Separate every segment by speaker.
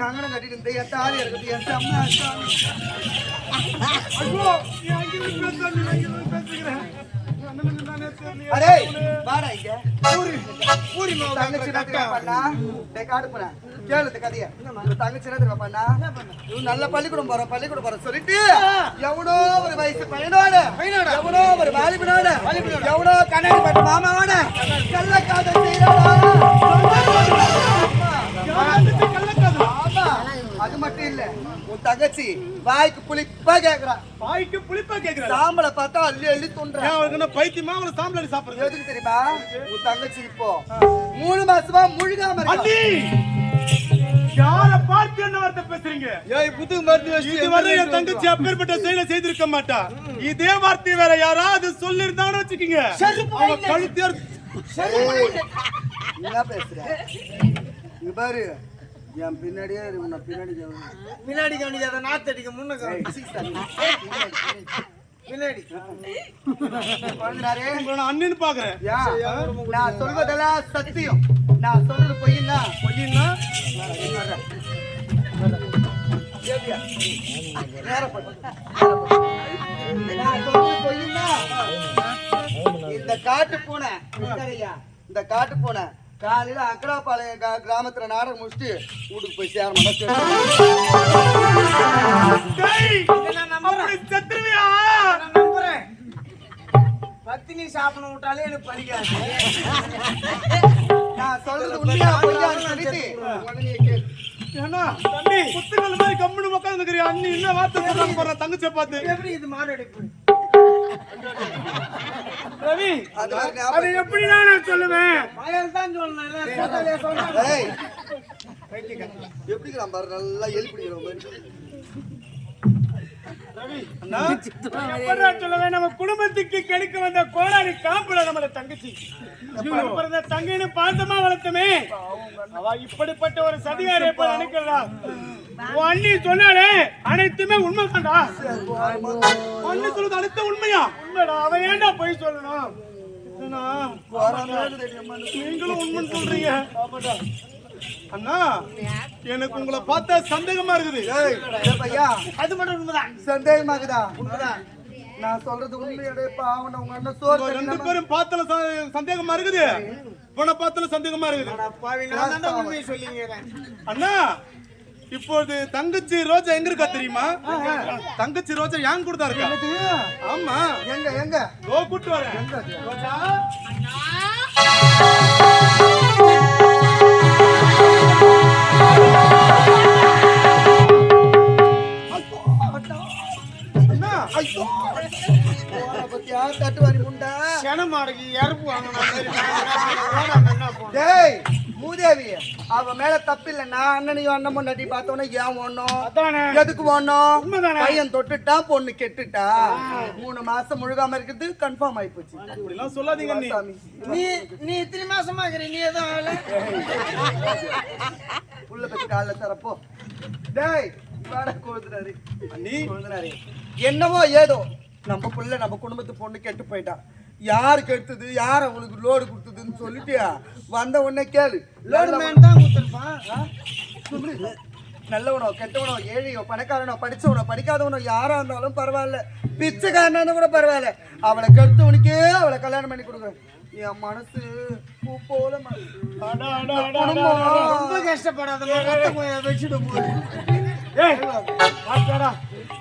Speaker 1: கங்கணம் கட்டிட்டு இருந்த என் தாலி இருக்குது என் அம்மா
Speaker 2: ஐயோ
Speaker 1: அரே வாடா இங்க.
Speaker 2: ஊரி மாவு
Speaker 1: தங்கச்சி
Speaker 2: கரெக்டா.
Speaker 1: என்ன பண்ணா டேய் காடு போறேன் கேளு இந்த கதைய. தங்கச்சி பண்ணா? இவன் நல்ல பள்ளிக்கூடம் போற பள்ளிக்கூடம் போற சொல்லிட்டு எவனோ ஒரு வயசு பையனோட எவனோ ஒரு வாலிபனோட எவனோ கண்ணாடி பட்டு மாமாவோட
Speaker 2: கள்ளக்காதல்.
Speaker 1: இல்ல உன் தங்கச்சி வாய்க்கு புளிப்பா கேக்குறா.
Speaker 2: வாய்க்கு புளிப்பா கேக்குறாரு.
Speaker 1: சாம்பலை பார்த்தா அள்ளி அள்ளி துண்டுறா
Speaker 2: ஏன் அவருக்கு என்ன பைத்தியமா? அவளை சாம்பல் அடி சாப்பிடுறது?
Speaker 1: எதுக்கு தெரியுமா? உன் தங்கச்சி இப்போ மூணு மாசமா முழுகாம
Speaker 2: யார பார்த்து என்ன வார்த்தை பேசுறீங்க?
Speaker 1: ஏய் புது மருந்து
Speaker 2: இதுவரை என் தங்கச்சி அப்பேற்பட்ட செயலை செய்திருக்க மாட்டா. இதே வார்த்தை வேற யாராவது சொல்லி இருந்தாங்கன்னு வச்சுக்கீங்க அவங்க கழுத்தியார்
Speaker 1: என்ன பேசுற? இங்க பாரு. என் பின்னாடியே இரு, உன்னை பின்னாடி.
Speaker 3: பின்னாடி கவனிக்காத நாத்தடிக்க முன்ன.
Speaker 1: பின்னாடி.
Speaker 2: அண்ணின்னு பாக்குறேன்?
Speaker 1: நான் சொல்வதெல்லாம் சத்தியம் நான் சொல்றது சொல்றது பொய்யின்னா இந்த காட்டு பூனை? இந்த காட்டு பூனை காலையில அக்கராபாளையம் கா- கிராமத்துல நாடகம் முடிச்சுட்டு வீட்டுக்கு போய் சேர மாட்டேன்
Speaker 3: பத்தினி சாப்பிட விட்டாலே எனக்கு படிக்காது
Speaker 1: நான் சொல்றது உண்மையா பொய்யான்னு சொல்லிட்டு உடனே கேளு.
Speaker 2: ஏன்னா தம்பி. புத்துக்கள் மாதிரி கம்முனு உட்கார்ந்து இருக்கிறியா அண்ணி என்ன வார்த்தை சொல்றாங்க போற தங்கச்சியை பார்த்து.
Speaker 3: எப்படி இது மாரடைப்பு?
Speaker 2: ரவி
Speaker 1: அது
Speaker 2: எப்படி நான் சொல்லுவேன்?
Speaker 3: மயல் தான்
Speaker 1: ஏய், எப்படி பாரு நல்லா எலி
Speaker 2: சொல்லுவேன் நம்ம குடும்பத்துக்கு கெடுக்க வந்த கோளாறு காப்புல நம்மள தங்கச்சி. பிறந்த தங்கைன்னு பார்த்தமா வளர்த்தமே? அவ இப்படிப்பட்ட ஒரு சதிகாரி எப்ப நினைக்கிறா? உன் அண்ணி சொன்னாலே அனைத்துமே உண்மைதான்டா. அண்ணி சொல்றது அனைத்து உண்மையா? உண்மைடா அவன் ஏன்டா போய் சொல்லணும்? நீங்களும் உண்மைன்னு சொல்றீங்க. அண்ணா எனக்கு உங்களை பார்த்தா சந்தேகமா இருக்குது.
Speaker 1: ஏய், ஏய் பையா
Speaker 3: அது மட்டும் உண்மைதான்.
Speaker 1: சந்தேகமாகுதா நான் சொல்றது உண்மையோட பாவன உங்க அண்ணன் சோறு
Speaker 2: ரெண்டு பேரும் பார்த்தல ச- சந்தேகமா இருக்குது. இவனை பார்த்தல சந்தேகமா இருக்குது.
Speaker 3: உண்மையை சொல்லிங்கிறேன்
Speaker 2: அண்ணா இப்போது தங்கச்சி ரோஜா எங்க இருக்கா தெரியுமா? தங்கச்சி ரோஜா ஏன் கூட தான் இருக்கா? ஆமா.
Speaker 1: எங்க எங்க?
Speaker 2: கூட்டு வரேன்.
Speaker 1: எங்க?
Speaker 2: ரோஜா?
Speaker 1: பத்தியா தட்டுவாரி முண்டா
Speaker 3: சென மாடுக்கு இறப்பு வாங்கின மாதிரி ஓடாம என்ன போனோம்
Speaker 1: டேய் மூதேவி அவ மேல தப்பில்ல. நான் அண்ணனையும் அண்ணன் பொண்டாட்டி பார்த்தோன்னே ஏன்
Speaker 2: அதானே.
Speaker 1: எதுக்கு
Speaker 2: உண்மைதானே?
Speaker 1: பையன் தொட்டுட்டா பொண்ணு கெட்டுட்டா? மூணு மாசம் முழுகாம இருக்கிறது கன்ஃபார்ம் ஆயி போச்சு.
Speaker 2: இப்படிலாம் சொல்லாதீங்க நீ.
Speaker 3: நீ இத்தனை மாசமா இருக்கிற நீ எதுவும்
Speaker 1: உள்ள பத்தி காலைல தரப்போ. டேய்
Speaker 2: அண்ணி.
Speaker 1: கொழுதுனாரு என்னவோ ஏதோ. நம்ம புள்ள நம்ம குடும்பத்து பொண்ணு கெட்டு போயிட்டா. யாரு கெடுத்தது? யார் அவங்களுக்கு லோடு கொடுத்ததுன்னு சொல்லிட்டியா? வந்த உடனே கேளு.
Speaker 3: லோடு மேன் தான் கொடுத்துருப்பான்.
Speaker 1: நல்லவனோ கெட்டவனோ ஏழையோ பணக்காரனோ படிச்சவனோ படிக்காதவனோ யாரா இருந்தாலும் பரவாயில்ல. பிச்சைக்காரனா கூட பரவாயில்ல. அவளை கெடுத்தவனுக்கே அவளை கல்யாணம் பண்ணி கொடுக்குறேன். என் மனசு பூ போல மனசு.
Speaker 3: ரொம்ப கஷ்டப்படாத வச்சுட்டு போய்?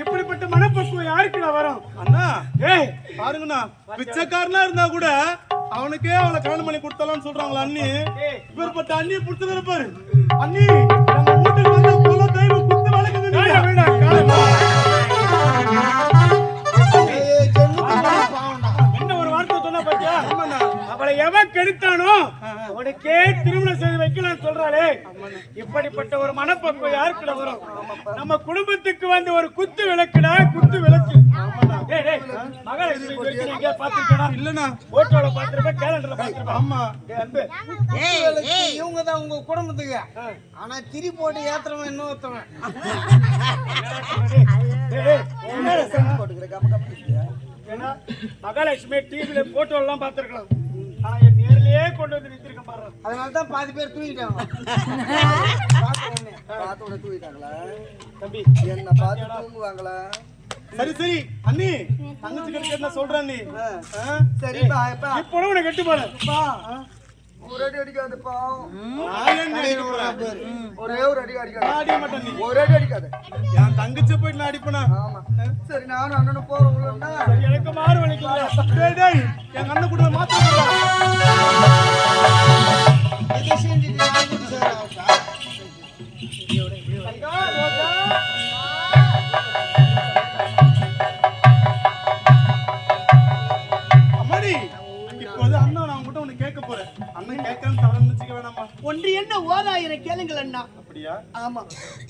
Speaker 2: இப்படிப்பட்ட மனப்பக்குவம் யாருக்குடா வரும்?
Speaker 1: அண்ணா
Speaker 2: ஏய் பாருங்கண்ணா பிச்சைக்காரனா இருந்தா கூட அவனுக்கே அவளை கல்யாணம் பண்ணி கொடுத்தலாம்னு சொல்றாங்களா அண்ணி. இப்பேற்பட்ட அண்ணியை பிடிச்சது பாரு. அண்ணி நம்ம வீட்டுக்கு வந்த குல தெய்வம் குத்து வளர்க்குது அவளை எவன் கெடுத்தானோ அவனுக்கே திருமணம் செய்து வைக்கலாம்னு சொல்றாளே இப்படிப்பட்ட ஒரு மனப்பக்குவம் யாருக்குள்ள வரும் நம்ம குடும்பத்துக்கு வந்து ஒரு குத்து விளக்குடா குத்து விளக்கு மகளை?
Speaker 1: இல்லண்ணா
Speaker 2: போட்டோல பார்த்திருப்ப, calendar ல பார்த்திருப்ப.
Speaker 1: ஆமா
Speaker 3: இவங்க தான் உங்க குடும்பத்துக்கு ஆனா திரி போட்டு ஏத்துறவன் இன்னொருத்தவன்
Speaker 2: மகாலட்சுமி டிவில போட்டோ எல்லாம் பார்த்திருக்கலாம் ஆனா என் நேரிலேயே கொண்டு வந்து நிறுத்திருக்க பாரு.
Speaker 3: அதனால தான் பாதி பேர் தூங்கிட்டாங்க.
Speaker 1: பார்த்து உடனே
Speaker 2: தம்பி.
Speaker 1: என்ன பார்த்து தூங்குவாங்களா?
Speaker 2: சரி சரி. அண்ணி தங்கச்சி கிட்ட என்ன சொல்ற நீ.
Speaker 1: சரிப்பா இப்பா.
Speaker 2: உனக்கு கட்டு போல.
Speaker 1: அப்பா, ஒரு அடி அடிக்காதுப்பா. ஒரே ஒரு அடி அடிக்காது.
Speaker 2: அடிக்க மாட்டேன் நீ.
Speaker 1: ஒரு அடி அடிக்காது.
Speaker 2: என் தங்கச்சி போயிட்டு நான் அடிப்பேனா?
Speaker 1: ஆமா. சரி நானும் அண்ணனும் போறோம்லன்னா
Speaker 2: எனக்கு மாறு வலிக்கல டேய் டேய் என் அண்ணன் கூட மாத்த தவறு நினைச்சுக்க வேணாமா
Speaker 4: ஒன்று என்ன ஓராயிரம் கேளுங்கள் அண்ணா.
Speaker 2: அப்படியா?
Speaker 1: ஆமா.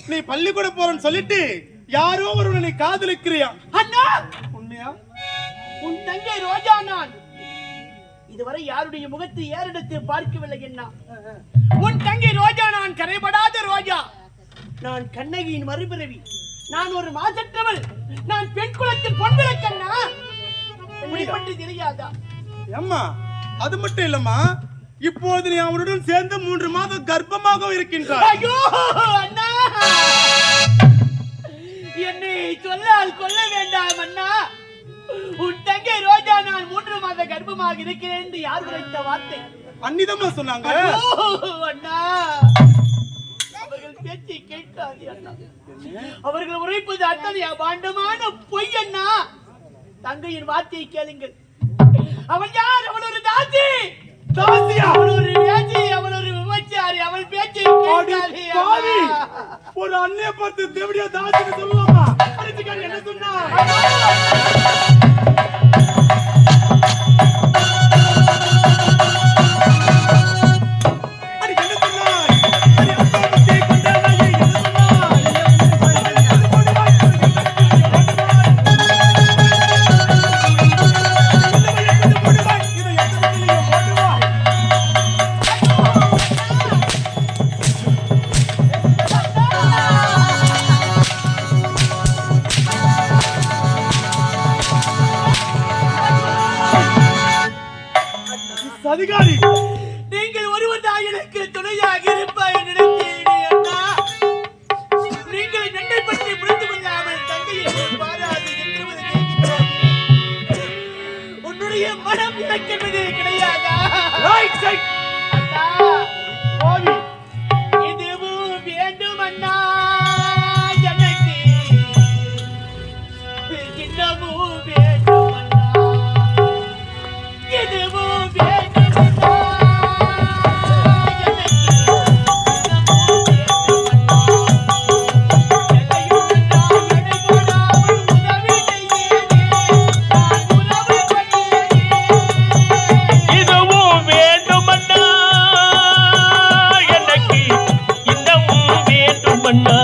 Speaker 2: நீ பள்ளிக்கூடம் போறேன்னு சொல்லிட்டு யாரோ ஒருவனை நீ காதலிக்கிறியா?
Speaker 4: அண்ணா!
Speaker 2: உண்மையா?
Speaker 4: உன் தங்கை ரோஜா நான். இதுவரை யாருடைய முகத்தை ஏறெடுத்து பார்க்கவில்லை அண்ணா. உன் தங்கை ரோஜா நான் கரைபடாத ரோஜா. நான் கண்ணகியின் மறுபிறவி. நான் ஒரு மாசற்றவள். நான் பெண் குலத்தில் பொன்விளக்கண்ணா தெரியாதா?
Speaker 2: ஏம்மா அது மட்டும் இல்லம்மா. இப்போது நீ அவனுடன் சேர்ந்து மூன்று மாதம் கர்ப்பமாக இருக்கின்றாய்.
Speaker 4: ஐயோ அண்ணா! என்னை சொல்லால் கொல்ல வேண்டாம் அண்ணா. உன் தங்கை ரோஜா நான் மூன்று மாத கர்ப்பமாக இருக்கிறேன் என்று யார் உரைத்த வார்த்தை?
Speaker 2: அன்னிதம்மா சொன்னாங்க.
Speaker 4: அண்ணா. அவர்கள் பேச்சை கேட்காது அண்ணா. அவர்கள் உரைப்பது அத்தனை அபாண்டமான பொய் அண்ணா. தங்கையின் வார்த்தையை கேளுங்கள். அவள் யார்? அவள் ஒரு தாசி! ஒரு! அண்ணா.
Speaker 2: பார்த்து தேவடியா தாசின்னு சொல்லலாமா என்ன சொன்னா
Speaker 4: மனம் இறக்கிறது கிடையாதா?
Speaker 2: ரைட் சைட்
Speaker 5: பண்ணா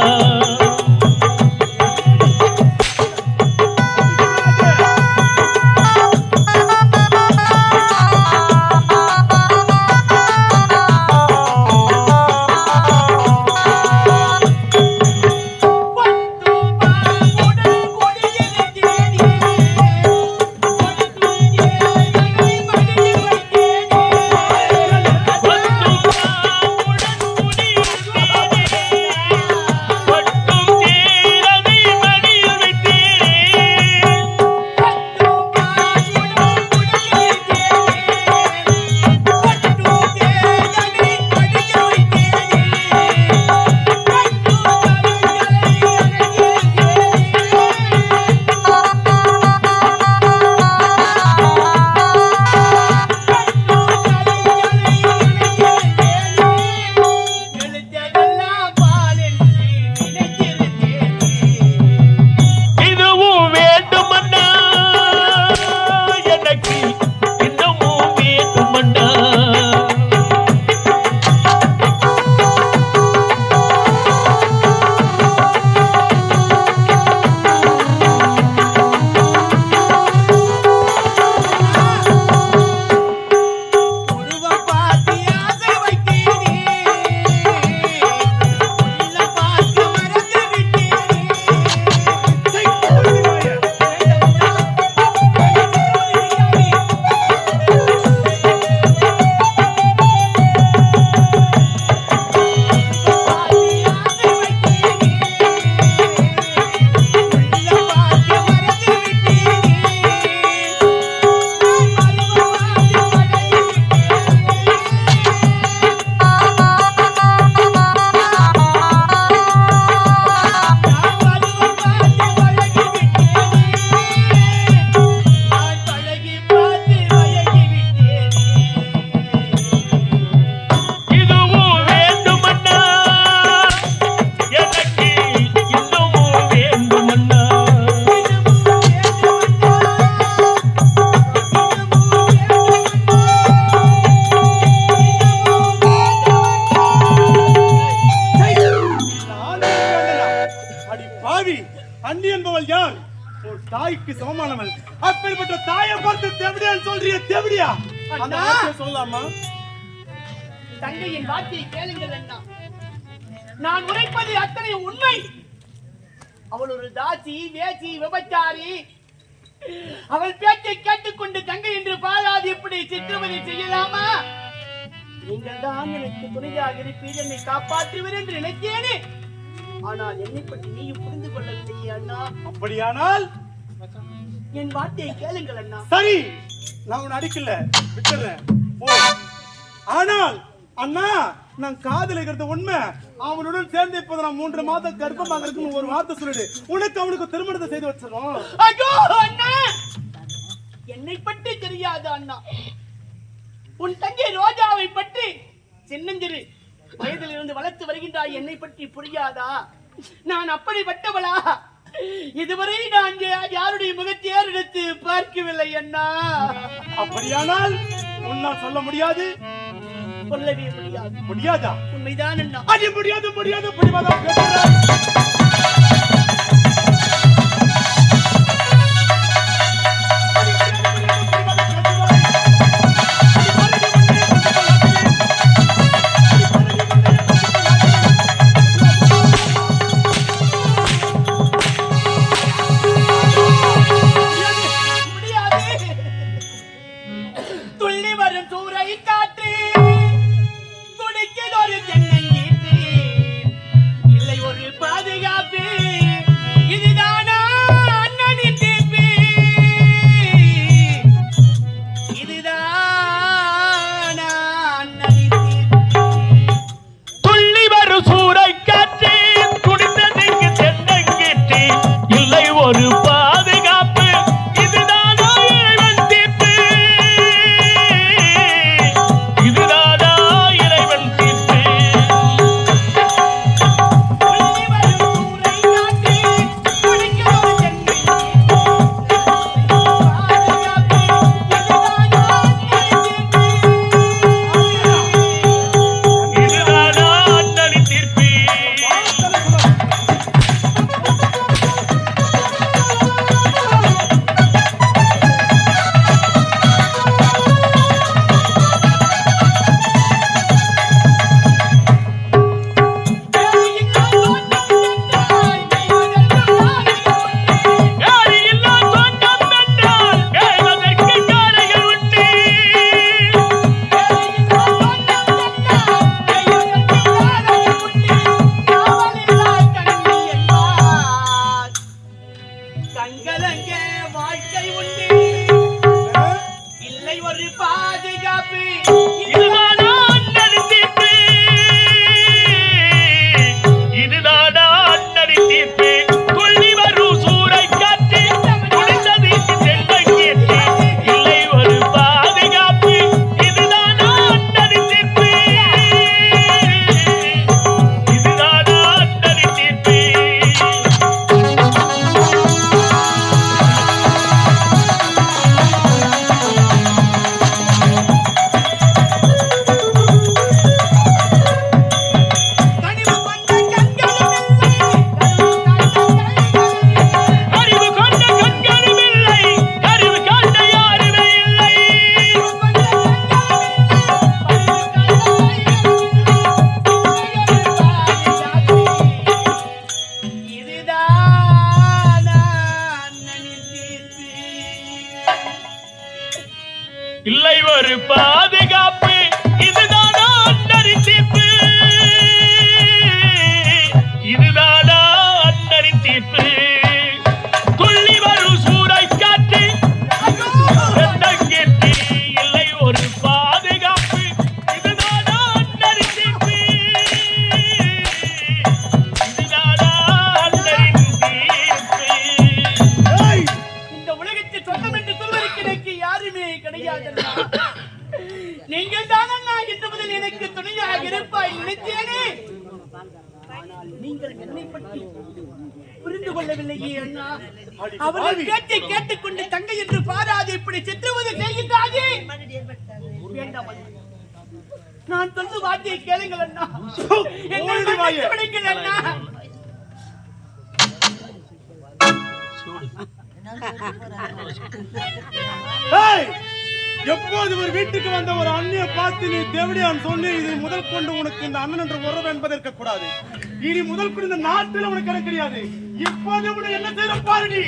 Speaker 6: தாய்க்கு சமமானவள். அப்பேற்பட்ட தாயை பார்த்து தேவடியான்னு சொல்றிய தேவடியா? அந்த சொல்லலாமா?
Speaker 4: தங்கையின் வார்த்தையை கேளுங்கள் அண்ணா. நான் உரைப்பது அத்தனை உண்மை. அவள் ஒரு தாசி வேசி விபச்சாரி. அவள் பேச்சை கேட்டுக்கொண்டு தங்கை என்று பாராது இப்படி சித்திரவதை செய்யலாமா? நீங்கள் தான் எனக்கு துணையாக இருப்பீர் என்னை காப்பாற்றுவீர் என்று நினைத்தேனே. ஆனால் என்னை பற்றி நீயும் புரிந்து கொள்ளவில்லையே அண்ணா.
Speaker 6: அப்படியானால்
Speaker 4: என் வார்த்தையை கேளுங்கள் அண்ணா.
Speaker 6: சரி. நான் உன்னை அடிக்கல. விட்டுறேன். போ. ஆனால் அண்ணா நான் காதலிக்கிறது உண்மை. அவனுடன் சேர்ந்து இப்போது நான் மூன்று மாதம் கர்ப்பமாக இருக்குன்னு ஒரு வார்த்தை சொல்லிடு. உனக்கு அவனுக்கு திருமணத்தை செய்து வச்சிடும்
Speaker 4: ஐயோ அண்ணா! என்னை பற்றி தெரியாது அண்ணா. உன் தங்கை ரோஜாவை பற்றி சின்னஞ்சிறு வயதில் இருந்து வளர்த்து வருகின்றாய் என்னை பற்றி புரியாதா? நான் அப்படிப்பட்டவளா? இதுவரை நான் யாருடைய முகத்தை ஏறெடுத்து பார்க்கவில்லை அண்ணா.
Speaker 6: அப்படியானால் உன்னால் சொல்ல முடியாது?
Speaker 4: சொல்லவே முடியாது.
Speaker 6: முடியாதா?
Speaker 4: உண்மைதான் அண்ணா.
Speaker 6: அது முடியாது முடியாது முடியாதா?
Speaker 7: யாருமே
Speaker 4: கிடையாது. நீங்கள் தான் அண்ணா இன்று முதல் எனக்கு துணையாக இருப்பாய் நினைத்தேனே? நீங்கள் என்னை பற்றி புரிந்து கொள்ளவில்லையே அண்ணா. அவர்கள் பேச்சை கேட்டுக்கொண்டு தங்கை என்று பாராது இப்படி சித்திரவதை செய்கின்றாயே. வேண்டாம். நான் சொல்லும் வார்த்தையை கேளுங்கள் அண்ணா. என்னை அண்ணா.
Speaker 8: எப்போது ஒரு வீட்டுக்கு வந்த ஒரு அண்ணிய பார்த்து நீ தேவடியான் சொல்லி இது முதல் கொண்டு உனக்கு இந்த அண்ணன் என்ற உறவு என்பது இருக்கக்கூடாது. இனி முதல் கொண்டு இந்த நாட்டில் உனக்கு கிடையாது இப்போது உனக்கு என்ன செய்யற பாருடி?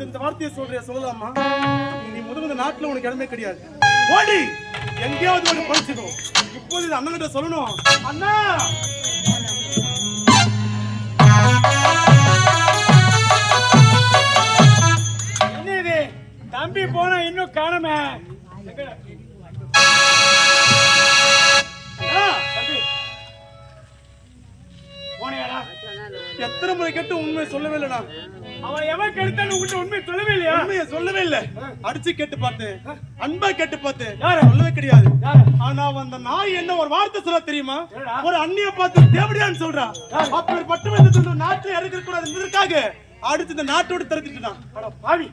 Speaker 8: பார்த்து இந்த வார்த்தையை சொல்றிய? சொல்லலாமா? நீ முதல் இந்த நாட்டுல உனக்கு இடமே கிடையாது. ஓடி! எங்கேயாவது ஒன்று படிச்சுக்கோ. இப்போது இது அண்ணன் கிட்ட சொல்லணும். அண்ணா! தம்பி போனா இன்னும் காணமே. போனியாடா. எத்தனை முறை கேட்டு உண்மை சொல்லவே இல்லடா. அவன் எவன் கெடுத்தான்னு உங்ககிட்ட உண்மையை சொல்லவே இல்லையா? உண்மையை சொல்லவே இல்ல. அடிச்சு கேட்டு பார்த்தேன். அன்பா கேட்டு பார்த்தேன். சொல்லவே கிடையாது. ஆனா அந்த நாய் என்ன ஒரு வார்த்தை சொல்ல தெரியுமா? ஒரு அண்ணிய பார்த்து தேவடியான்னு சொல்றா. அப்பேற்பட்ட இந்த நாட்டுல இறக்க கூடாது என்பதற்காக அடிச்சு இந்த நாட்டோட பாவி.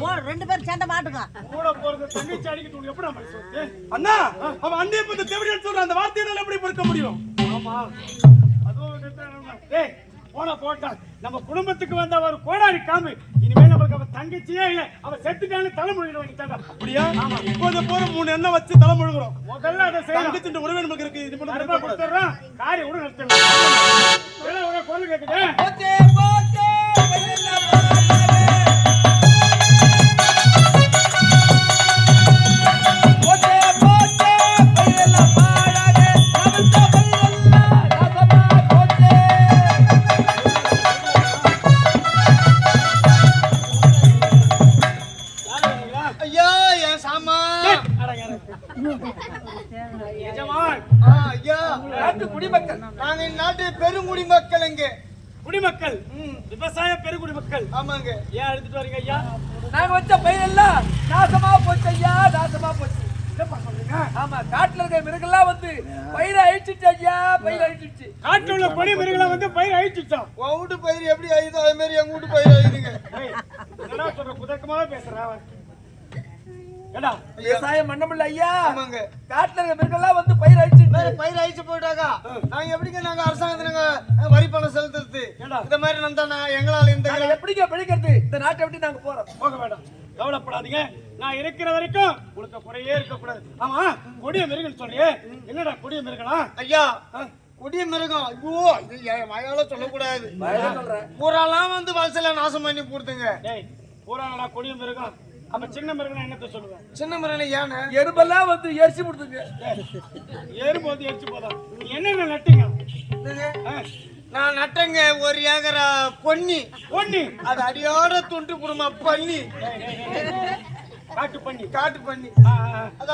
Speaker 9: ஓ, ரெண்டு பேரும் மாட்டுங்க
Speaker 8: கூட போறது தங்கச்சி அடிக்கிட்டு உனக்கு எப்படி நம்ம அண்ணா அவன் அண்ணிய பார்த்து தேவடியான்னு சொல்றான் அந்த வார்த்தையை என்னால எப்படி பொறுக்க முடியும்? ஆமா. அதுவும் போன போட்டா நம்ம குடும்பத்துக்கு வந்த ஒரு கோடாரி காம்பு இனிமேல் நம்மளுக்கு அவன் தங்கச்சியே இல்ல. அவன் செத்துட்டான்னு தலைமுழுகிட வேண்டியதாங்க அப்படியா? இப்போது போற மூணு எண்ணெய் வச்சு தலைமுழுகிறோம். முதல்ல அதை செய்யலாம் தங்கச்சின்ற உறவு நமக்கு இருக்கு. இது மட்டும் கொடுத்துறோம் காரியம் கூட. நிறுத்தணும் குரல் கேக்குது.
Speaker 1: விவசாயம் பண்ண முடியல ஐயா. காட்டுல இருக்க மிருகெல்லாம் வந்து பயிர் அழிச்சிச்சு
Speaker 3: பயிர் அழிச்சு போயிட்டாக்கா. நாங்க எப்படிங்க நாங்க அரசாங்கத்துல நாங்க வரி பணம் செலுத்துறது? இந்த மாதிரி நடந்தா எங்களால இந்த
Speaker 1: எப்படிங்க பிழைக்கிறது? இந்த நாட்டை எப்படி நாங்க போறோம்.
Speaker 8: போக வேண்டாம் கவலைப்படாதீங்க. நான் இருக்கிற வரைக்கும் உங்களுக்கு குறையே இருக்கக்கூடாது. ஆமா கொடிய மிருகம் சொல்றியே. என்னடா கொடிய மிருகனா
Speaker 3: ஐயா. கொடிய மிருகம். ஐயோ என் வாயால சொல்லக்கூடாது. பூராலாம் வந்து வலசல நாசம் பண்ணி
Speaker 8: டேய் பூராங்களா கொடிய மிருகம். அப்ப சின்ன மிருகம் என்னத்த சொல்லுவேன்
Speaker 3: சின்ன மிருகம் யானை?
Speaker 1: எறும்பெல்லாம் வந்து எரிச்சு விடுதுங்க
Speaker 8: ஏறும்போது எரிச்சு போதான் நீ என்னென்ன நட்டீங்க?
Speaker 3: நான் நட்டங்க ஒரு ஏக்கரா பொன்னி.
Speaker 8: பொன்னி?
Speaker 3: அது அடியோட துண்டு குடுமா பண்ணி
Speaker 8: டேய், டேய், டேய். காட்டு பண்ணி.
Speaker 3: காட்டு பண்ணி.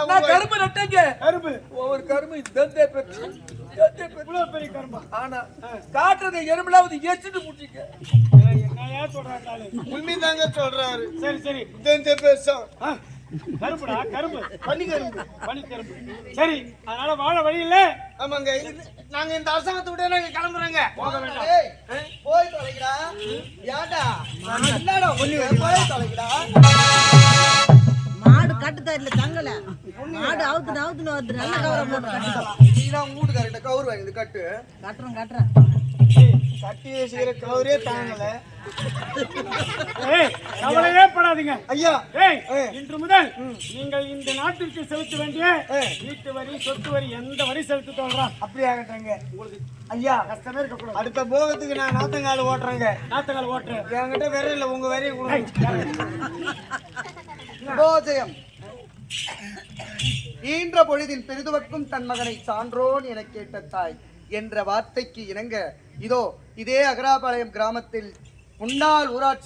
Speaker 1: நான் கரும்பு நட்டேங்க.
Speaker 8: கரும்பு.
Speaker 1: ஒவ்வொரு கரும்பு இதே பெருசு இதே பெருசு.
Speaker 8: இவ்வளவு பெரிய கரும்பா?
Speaker 1: ஆனா காட்டுறது எரிச்சுட்டு முடிச்சுங்க
Speaker 8: ஏய், என்னையா ஆளு?
Speaker 3: உண்மைதாங்க சொல்றாரு.
Speaker 8: சரி சரி.
Speaker 3: இந்த பேசும்
Speaker 8: ஆ, கரும்புடா கரும்பு.
Speaker 3: பண்ணி கரும்பு.
Speaker 8: பனி கரும்பு. சரி அதனால வாழ வழி இல்ல.
Speaker 3: ஆமாங்க இது- நாங்க இந்த அரசாங்கத்தை விட நாங்க கிளம்புறோங்க.
Speaker 8: போக வேண்டாம்.
Speaker 1: போய் தொலைங்கடா ஏன்டா? என்னடா ஒண்ணு போய் தொலைங்கடா
Speaker 9: மாடு கட்டுத்தாரில தங்கல. மாடு அவுத்து அவுத்துன்னு வருது. நல்ல கவரை போட்டு
Speaker 1: நீ தான் உங்க வீட்டுக்காரர்கிட்ட கவுரு வாங்கி கட்டு.
Speaker 9: கட்டுறோம் கட்டுறேன்
Speaker 3: கட்டி வச்சுக்கிற கவரே தாங்கல.
Speaker 8: ஏய் கவலையே படாதீங்க.
Speaker 3: ஐயா
Speaker 8: ஏய் இன்று முதல் நீங்கள் இந்த நாட்டிற்கு செலுத்த வேண்டிய வீட்டு வரி சொத்து வரி எந்த வரி செலுத்த தோன்றா
Speaker 3: அப்படி ஆகட்டங்க ஐயா
Speaker 8: கஷ்டமே இருக்கக்கூடாது.
Speaker 3: அடுத்த போகத்துக்கு நான் நாத்தங்கால் ஓட்டுறேங்க.
Speaker 8: நாத்தகால் ஓட்டு
Speaker 3: என்கிட்ட வேற இல்ல உங்க வரைய கொடுங்க.
Speaker 1: போஜயம் ஈன்ற பொழுதில் பெரிதுவக்கும் தன் மகனை சான்றோன் என கேட்ட தாய் என்ற வார்த்தைக்கு இணங்க இதோ இதே அகராபாளையம் கிராமத்தில் முன்னாள் ஊராட்சி